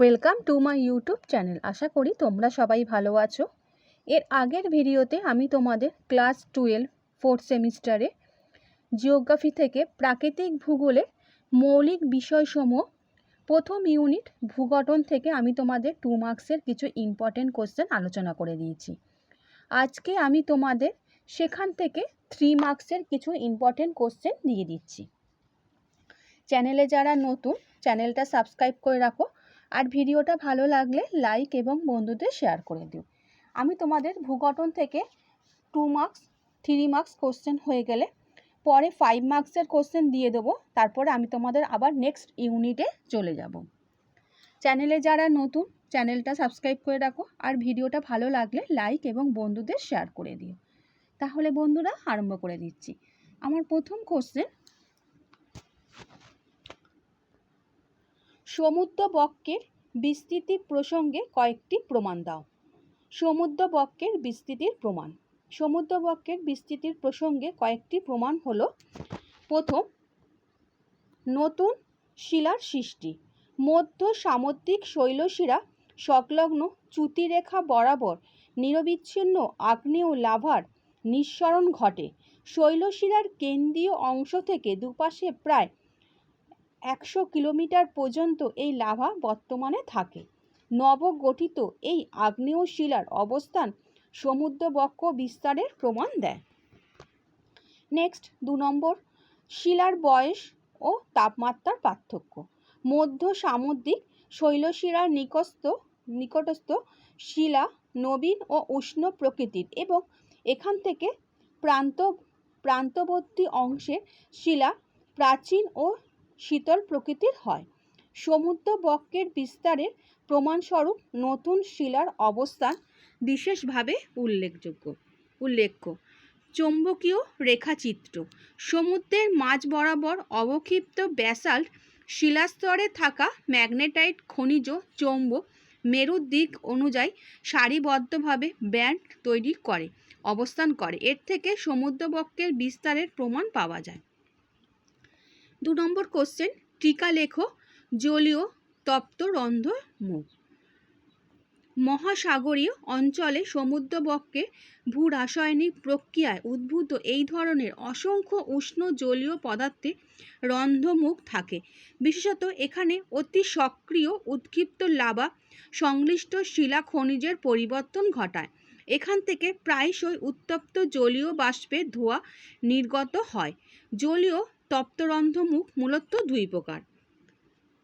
Welcome to my YouTube channel আশা করি তোমরা সবাই ভালো আছো। এর আগের ভিডিওতে আমি তোমাদের ক্লাস টুয়েলভ, ফোর্থ সেমিস্টারে জিওগ্রাফি থেকে প্রাকৃতিক ভূগোলে মৌলিক বিষয়সমূহ, প্রথম ইউনিট ভূগঠন থেকে আমি তোমাদের টু মার্কসের কিছু ইম্পর্টেন্ট কোশ্চেন আলোচনা করে দিয়েছি। আজকে আমি তোমাদের সেখান থেকে থ্রি মার্কসের কিছু ইম্পর্টেন্ট কোশ্চেন দিয়ে দিচ্ছি। চ্যানেলে যারা নতুন চ্যানেলটা সাবস্ক্রাইব করে রাখো। আর ভিডিওটা ভালো লাগলে লাইক এবং বন্ধুদের শেয়ার করে দিও। আমি তোমাদের ভূগঠন থেকে two marks three marks question হয়ে গেলে পরে ফাইভ মার্কসের কোশ্চেন দিয়ে দেবো, তারপরে আমি তোমাদের আবার নেক্সট ইউনিটে চলে যাব। চ্যানেলে যারা নতুন চ্যানেলটা সাবস্ক্রাইব করে রাখো আর ভিডিওটা ভালো লাগলে লাইক এবং বন্ধুদের শেয়ার করে দিও। তাহলে বন্ধুরা, আরম্ভ করে দিচ্ছি। আমার প্রথম কোশ্চেন সমুদ্র বক্কের বিস্তৃতি প্রসঙ্গে কয়েকটি প্রমাণ দাও। সমুদ্র বক্কের বিস্তৃতির প্রমাণ। সমুদ্র বক্কের বিস্তৃতির প্রসঙ্গে কয়েকটি প্রমাণ হলো, প্রথম, নতুন শিলার সৃষ্টি। মধ্য সামুদ্রিক শৈলশিরা সংলগ্ন চ্যুতিরেখা বরাবর নিরবিচ্ছিন্ন আগ্নেয় লাভার নিঃসরণ ঘটে। শৈলশিরার কেন্দ্রীয় অংশ থেকে দুপাশে প্রায় একশো কিলোমিটার পর্যন্ত এই লাভা বর্তমানে থাকে। নবগঠিত এই আগ্নেয় শিলার অবস্থান সমুদ্রবক্ষ বিস্তারের প্রমাণ দেয়। নেক্সট দু নম্বর, শিলার বয়স ও তাপমাত্রার পার্থক্য। মধ্য সামুদ্রিক শৈলশিলার নিকটস্থ নিকটস্থ শিলা নবীন ও উষ্ণ প্রকৃতির এবং এখান থেকে প্রান্ত, প্রান্তবর্তী অংশের শিলা প্রাচীন ও শীতল প্রকৃতির হয়। সমুদ্র বক্কের বিস্তারের প্রমাণস্বরূপ নতুন শিলার অবস্থান বিশেষভাবে উল্লেখযোগ্য। উল্লেখ্য, চৌম্বকীয় রেখাচিত্র, সমুদ্রের মাঝ বরাবর অবক্ষিপ্ত ব্যাসাল্ট, শিলাস্তরে থাকা ম্যাগনেটাইট খনিজ চৌম্বক মেরুর দিক অনুযায়ী সারিবদ্ধভাবে ব্যান্ড তৈরি করে, অবস্থান করে। এর থেকে সমুদ্রবক্ষের বিস্তারের প্রমাণ পাওয়া যায়। দু নম্বর কোশ্চেন টিকা লেখো, জলীয় তপ্ত রন্ধ মুখ। মহাসাগরীয় অঞ্চলে সমুদ্রবক্ষে ভূ রাসায়নিক প্রক্রিয়ায় উদ্ভূত এই ধরনের অসংখ্য উষ্ণ জলীয় পদার্থে রন্ধ্রমুখ থাকে। বিশেষত এখানে অতি সক্রিয় উৎক্ষিপ্ত লাভা সংশ্লিষ্ট শিলা খনিজের পরিবর্তন ঘটায়। এখান থেকে প্রায়শই উত্তপ্ত জলীয় বাষ্পের ধোঁয়া নির্গত হয়। জলীয় তপ্তরন্ধ্রমুখ মূলত দুই প্রকার।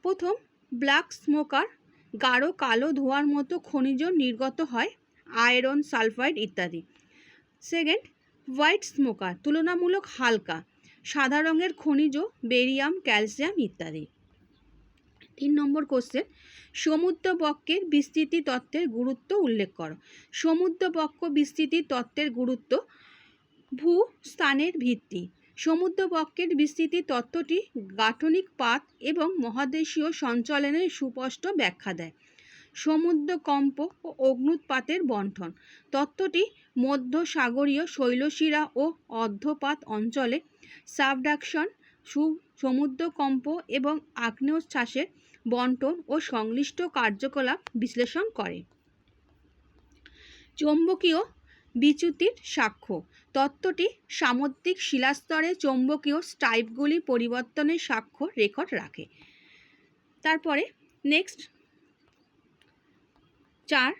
প্রথম, ব্ল্যাক স্মোকার, গাঢ় কালো ধোঁয়ার মতো খনিজ নির্গত হয়, আয়রন, সালফাইড ইত্যাদি। সেকেন্ড, হোয়াইট স্মোকার, তুলনামূলক হালকা, সাদা রঙের খনিজ, বেরিয়াম, ক্যালসিয়াম ইত্যাদি। তিন নম্বর কোশ্চেন সমুদ্র বক্কের বিস্তৃতি তত্ত্বের গুরুত্ব উল্লেখ করো। সমুদ্র বক্ষ বিস্তৃতি তত্ত্বের গুরুত্ব ভূ স্থানের ভিত্তি। সমুদ্র বক্কের বিস্তৃতি তত্ত্বটি গাঠনিক পাত এবং মহাদেশীয় সঞ্চালনের সুস্পষ্ট ব্যাখ্যা দেয়। সমুদ্র কম্প ও অগ্নুৎপাতের বন্ঠন তত্ত্বটি মধ্য সাগরীয় শৈলশিরা ও অর্ধপাত অঞ্চলে সাবডাকশন, সু, সমুদ্রকম্প এবং আগ্নেয়শ্বাসের বন্টন ও সংশ্লিষ্ট কার্যকলাপ বিশ্লেষণ করে। চৌম্বকীয় বিচ্যুতির সাক্ষ্য। তত্ত্বটি সামুদ্রিক শিলাস্তরে চৌম্বকীয় স্টাইপগুলি পরিবর্তনের সাক্ষ্য রেকর্ড রাখে। তারপরে নেক্সট। চার,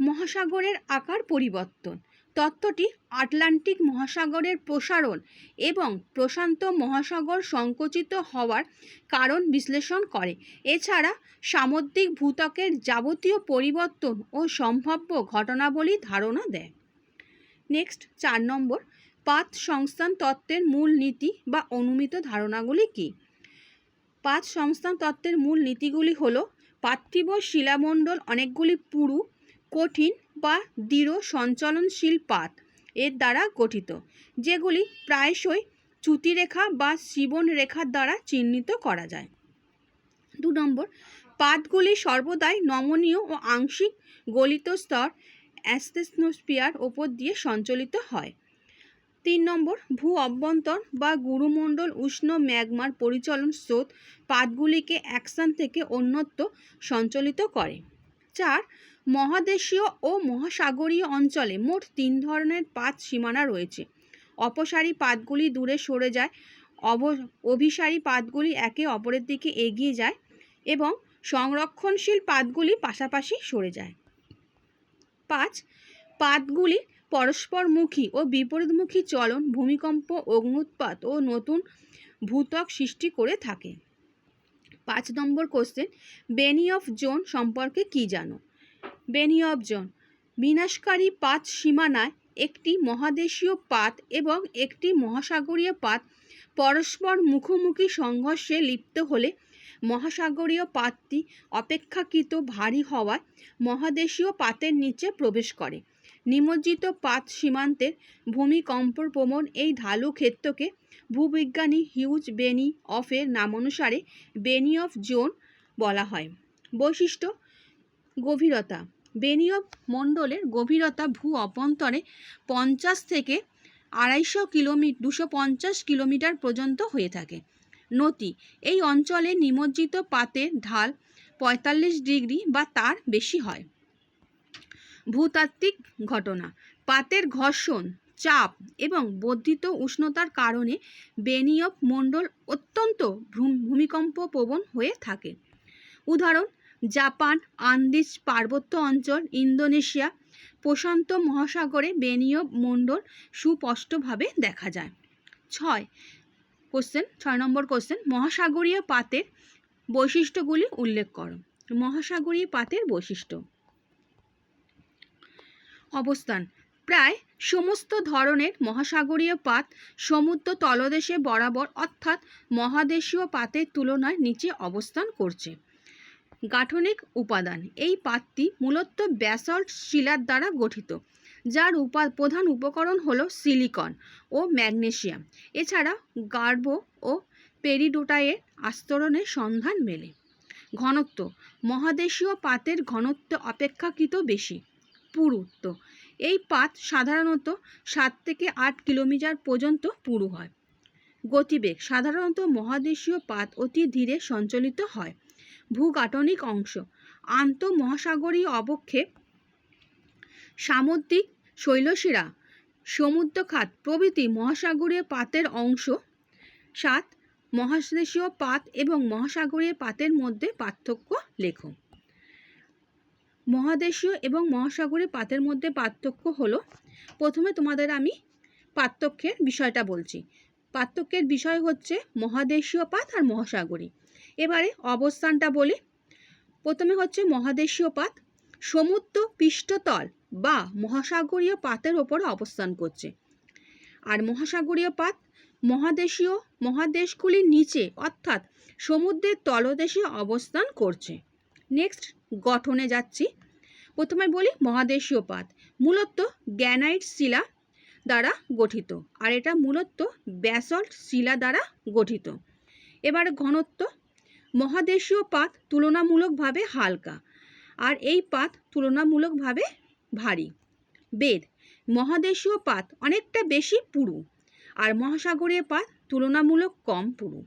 মহাসাগরের আকার পরিবর্তন। তত্ত্বটি আটলান্টিক মহাসাগরের প্রসারণ এবং প্রশান্ত মহাসাগর সংকুচিত হওয়ার কারণ বিশ্লেষণ করে। এছাড়া সামুদ্রিক ভূত্বকের যাবতীয় পরিবর্তন ও সম্ভাব্য ঘটনাবলী ধারণা দেয়। নেক্সট চার নম্বর পাত সংস্থান তত্ত্বের মূল নীতি বা অনুমিত ধারণাগুলি কী? পাত সংস্থান তত্ত্বের মূল নীতিগুলি হলো, পার্থিব শিলামণ্ডল অনেকগুলি পুরু, কঠিন বা দৃঢ় সঞ্চলনশীল পাত এর দ্বারা গঠিত, যেগুলি প্রায়শই চ্যুতিরেখা বা জীবন রেখার দ্বারা চিহ্নিত করা যায়। দু নম্বর পাতগুলি সর্বদাই নমনীয় ও আংশিক গলিত স্তর অ্যাস্থেসনোস্পিয়ার ওপর দিয়ে সঞ্চালিত হয়। তিন নম্বর, ভূ অভ্যন্তর বা গুরুমণ্ডল উষ্ণ ম্যাগমার পরিচলন স্রোত পাতগুলিকে স্থান থেকে অন্যত্র সঞ্চালিত করে। চার, মহাদেশীয় ও মহাসাগরীয় অঞ্চলে মোট তিন ধরনের পাত সীমানা রয়েছে। অপসারী পাতগুলি দূরে সরে যায়, অব, অভিসারী পাতগুলি একে অপরের দিকে এগিয়ে যায় এবং সংরক্ষণশীল পাতগুলি পাশাপাশি সরে যায়। পাঁচ পাতগুলি পরস্পরমুখী ও বিপরীতমুখী চলন, ভূমিকম্প অগ্নুৎপাত ও নতুন ভূত্বক সৃষ্টি করে থাকে। পাঁচ number question Benioff zone সম্পর্কে কি জানো? বেনি অফ জোন বিনাশকারী পাত সীমানায় একটি মহাদেশীয় পাত এবং একটি মহাসাগরীয় পাত পরস্পর মুখোমুখি সংঘর্ষে লিপ্ত হলে মহাসাগরীয় পাতটি অপেক্ষাকৃত ভারী হওয়ায় মহাদেশীয় পাতের নিচে প্রবেশ করে। নিমজ্জিত পাত সীমান্তের ভূমিকম্প প্রবণ এই ঢালু ক্ষেত্রকে ভূবিজ্ঞানী হিউজ বেনি অফের নামানুসারে বেনি অফ জোন বলা হয়। বৈশিষ্ট্য, গভীরতা। বেনি অফ মণ্ডলের গভীরতা ভূ অভ্যন্তরে পঞ্চাশ থেকে আড়াইশো কিলোমিটার দুশো পঞ্চাশ কিলোমিটার পর্যন্ত হয়ে থাকে। নতি এই অঞ্চলে নিমজ্জিত পাতের ঢাল পঁয়তাল্লিশ ডিগ্রি বা তার বেশি হয়। ভূতাত্ত্বিক ঘটনা। পাতের ঘর্ষণ, চাপ এবং বর্ধিত উষ্ণতার কারণে বেনিয়প মণ্ডল অত্যন্ত ভূমিকম্প প্রবণ হয়ে থাকে। উদাহরণ, জাপান, আন্দিজ পার্বত্য অঞ্চল, ইন্দোনেশিয়া প্রশান্ত মহাসাগরে বেনিয়প মণ্ডল সুস্পষ্টভাবে দেখা যায়। ছয় কোশ্চেন ছয় নম্বর কোশ্চেন মহাসাগরীয় পাতের বৈশিষ্ট্যগুলি উল্লেখ করো। মহাসাগরীয় পাতের বৈশিষ্ট্য। অবস্থান, প্রায় সমস্ত ধরনের মহাসাগরীয় পাত সমুদ্র তলদেশে বরাবর অর্থাৎ মহাদেশীয় পাতের তুলনায় নিচে অবস্থান করছে। গাঠনিক উপাদান, এই পাতটি মূলত ব্যাসল্ট শিলার দ্বারা গঠিত। যার উপা, প্রধান উপকরণ হলো সিলিকন ও ম্যাগনেশিয়াম এছাড়া গার্ব ও পেরিডোটাইয়ের আস্তরণের সন্ধান মেলে। ঘনত্ব, মহাদেশীয় পাতের ঘনত্ব অপেক্ষাকৃত বেশি, পুরুত্ব। এই পাত সাধারণত সাত থেকে আট কিলোমিটার পর্যন্ত পুরু হয়। গতিবেগ, সাধারণত মহাদেশীয় পাত অতি ধীরে সঞ্চালিত হয়। ভূগাঠনিক অংশ, আন্তঃমহাসাগরীয় অবক্ষে সামুদ্রিক শৈলশিরা, সমুদ্রখাত প্রভৃতি মহাসাগরীয় পাতের অংশ। সাত, মহাদেশীয় পাত এবং মহাসাগরীয় পাতের মধ্যে পার্থক্য লেখো। মহাদেশীয় এবং মহাসাগরীয় পাতের মধ্যে পার্থক্য হলো, প্রথমে তোমাদের আমি পার্থক্যের বিষয়টা বলছি। পার্থক্যের বিষয় হচ্ছে মহাদেশীয় পাত আর মহাসাগরী। এবারে অবস্থানটা বলি। প্রথমে হচ্ছে মহাদেশীয় পাত সমুদ্র পৃষ্ঠতল বা মহাসাগরীয় পাতের ওপরে অবস্থান করছে। আর মহাসাগরীয় পাত মহাদেশীয় মহাদেশগুলির নিচে, অর্থাৎ সমুদ্রের তলদেশে অবস্থান করছে। নেক্সট গঠনে যাচ্ছি। প্রথমে বলি মহাদেশীয় পাত, মূলত গ্যানাইট শিলা দ্বারা গঠিত, আর এটা মূলত ব্যাসল্ট শিলা দ্বারা গঠিত। এবার ঘনত্ব, মহাদেশীয় পাত তুলনামূলকভাবে হালকা আর এই পাত তুলনামূলকভাবে ভারী। বেদ, মহাদেশীয় পাত অনেকটা বেশি পুরু আর মহাসাগরীয় পাত তুলনামূলক কম পুরু।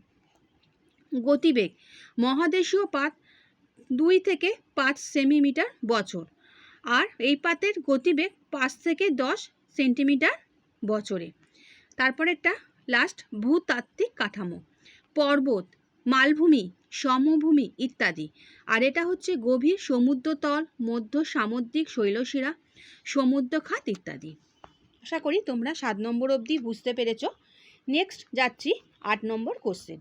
গতিবেগ, মহাদেশীয় পাত দুই থেকে পাঁচ সেমিমিটার বছর আর এই পাতের গতিবেগ পাঁচ থেকে দশ সেন্টিমিটার বছরে। তারপরেরটা লাস্ট ভূতাত্ত্বিক কাঠামো, পর্বত মালভূমি, সমভূমি ইত্যাদি। আর এটা হচ্ছে গভীর সমুদ্রতল, মধ্য সামুদ্রিক শৈলশিরা, সমুদ্রখাত ইত্যাদি। আশা করি তোমরা সাত নম্বর অবধি বুঝতে পেরেছ। নেক্সট যাচ্ছি আট নম্বর কোশ্চেন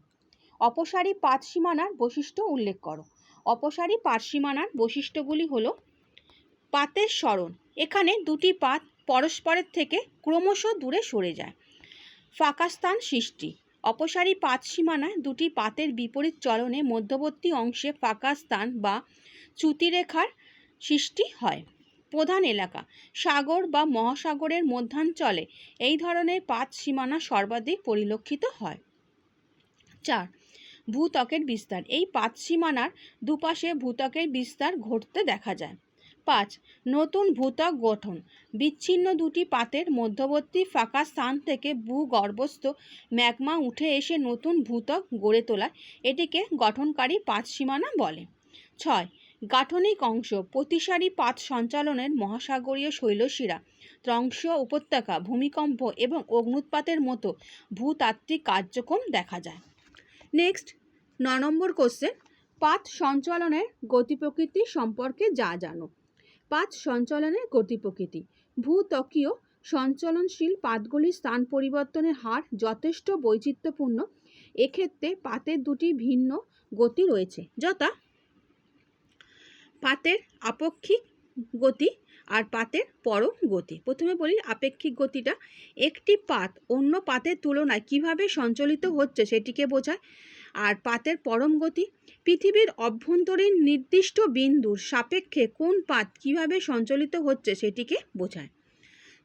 অপসারী পাত সীমানার বৈশিষ্ট্য উল্লেখ করো। অপসারী পাত সীমানার বৈশিষ্ট্যগুলি হলো পাতের স্মরণ এখানে দুটি পাত পরস্পরের থেকে ক্রমশ দূরে সরে যায়। ফাঁকা স্থান সৃষ্টি। অপসারী পাত সীমানায় দুটি পাতের বিপরীত চলনে মধ্যবর্তী অংশে ফাঁকা স্থান বা চ্যুতিরেখার সৃষ্টি হয়। প্রধান এলাকা, সাগর বা মহাসাগরের মধ্যাঞ্চলে এই ধরনের পাত সীমানা সর্বাধিক পরিলক্ষিত হয়। চার, ভূত্বকের বিস্তার, এই পাত সীমানার দুপাশে ভূত্বকের বিস্তার ঘটতে দেখা যায়। পাঁচ, নতুন ভূত্বক গঠন। বিচ্ছিন্ন দুটি পাতের মধ্যবর্তী ফাঁকা স্থান থেকে ভূগর্ভস্থ ম্যাগমা উঠে এসে নতুন ভূত্বক গড়ে তোলায় এটিকে গঠনকারী পাত সীমানা বলে। ছয়, গাঠনিক অংশ, প্রতিসারী পাত সঞ্চালনের মহাসাগরীয় শৈলশিরা ত্রংস উপত্যকা, ভূমিকম্প এবং অগ্নুৎপাতের মতো ভূতাত্ত্বিক কার্যক্রম দেখা যায়। নেক্সট, ন নম্বর কোশ্চেন, পাত সঞ্চালনের গতি প্রকৃতি সম্পর্কে যা জানো? পাত সঞ্চালনের গতি প্রকৃতি। ভূত্বকীয় সঞ্চলনশীল পাতগুলির স্থান পরিবর্তনের হার যথেষ্ট বৈচিত্র্যপূর্ণ। এক্ষেত্রে পাতের দুটি ভিন্ন গতি রয়েছে, যথা পাতের আপেক্ষিক গতি আর পাতের পরম গতি। প্রথমে বলি আপেক্ষিক গতিটা। একটি পাত অন্য পাতের তুলনায় কীভাবে সঞ্চালিত হচ্ছে সেটিকে বোঝায়। আর পাতের পরম গতি পৃথিবীর অভ্যন্তরীণ নির্দিষ্ট বিন্দুর সাপেক্ষে কোন পাত কীভাবে সঞ্চালিত হচ্ছে সেটিকে বোঝায়।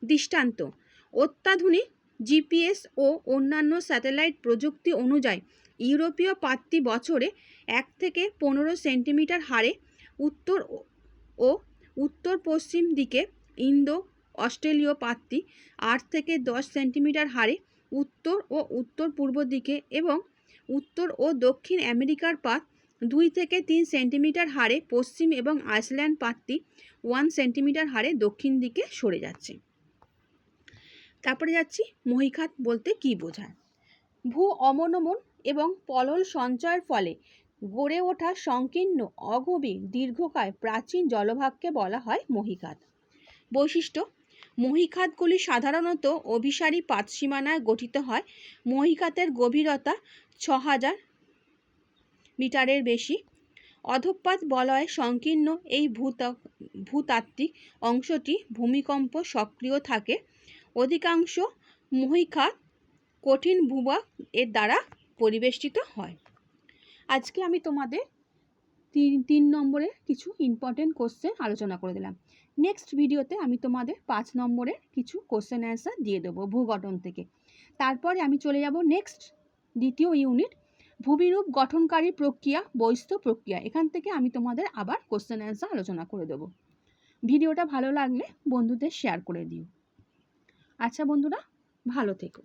দৃষ্টান্ত, অত্যাধুনিক জিপিএস ও অন্যান্য স্যাটেলাইট প্রযুক্তি অনুযায়ী ইউরোপীয় পাতটি বছরে এক থেকে পনেরো সেন্টিমিটার হারে উত্তর ও- উত্তর পশ্চিম দিকে ইন্দো অস্ট্রেলীয় পাতটি আট থেকে দশ সেন্টিমিটার হারে উত্তর ও উত্তর পূর্ব দিকে এবং উত্তর ও দক্ষিণ আমেরিকার পাত দুই থেকে তিন সেন্টিমিটার হারে পশ্চিম এবং আইসল্যান্ড পাতটি ওয়ান সেন্টিমিটার হারে দক্ষিণ দিকে সরে যাচ্ছে। তারপরে যাচ্ছি মহিখাত বলতে কি বোঝায়? ভূ অবনমন এবং পলল সঞ্চয়ের ফলে গড়ে ওঠা সংকীর্ণ অগভীর দীর্ঘকায় প্রাচীন জলভাগকে বলা হয় মহিখাত। বৈশিষ্ট্য, মহিখাতগুলি সাধারণত অভিসারী পাতসীমানায় গঠিত হয়। মহিখাতের গভীরতা ছ হাজার মিটারের বেশি। অধঃপাত বলয়ে সংকীর্ণ এই ভূতক ভূতাত্ত্বিক অংশটি ভূমিকম্প সক্রিয় থাকে। অধিকাংশ মহিখাত কঠিন ভূভাগ এর দ্বারা পরিবেষ্টিত হয়। আজকে আমি তোমাদের তিন তিন নম্বরে কিছু ইম্পর্টেন্ট কোশ্চেন আলোচনা করে দিলাম। নেক্সট ভিডিওতে আমি তোমাদের পাঁচ নম্বরের কিছু কোশ্চেন অ্যান্সার দিয়ে দেবো ভূগঠন থেকে। তারপরে আমি চলে যাব নেক্সট দ্বিতীয় ইউনিট ভূমিরূপ গঠনকারী প্রক্রিয়া বৈস্থ প্রক্রিয়া। এখান থেকে আমি তোমাদের আবার কোশ্চেন অ্যান্সার আলোচনা করে দেবো। ভিডিওটা ভালো লাগলে বন্ধুদের শেয়ার করে দিও। আচ্ছা বন্ধুরা, ভালো থেকো।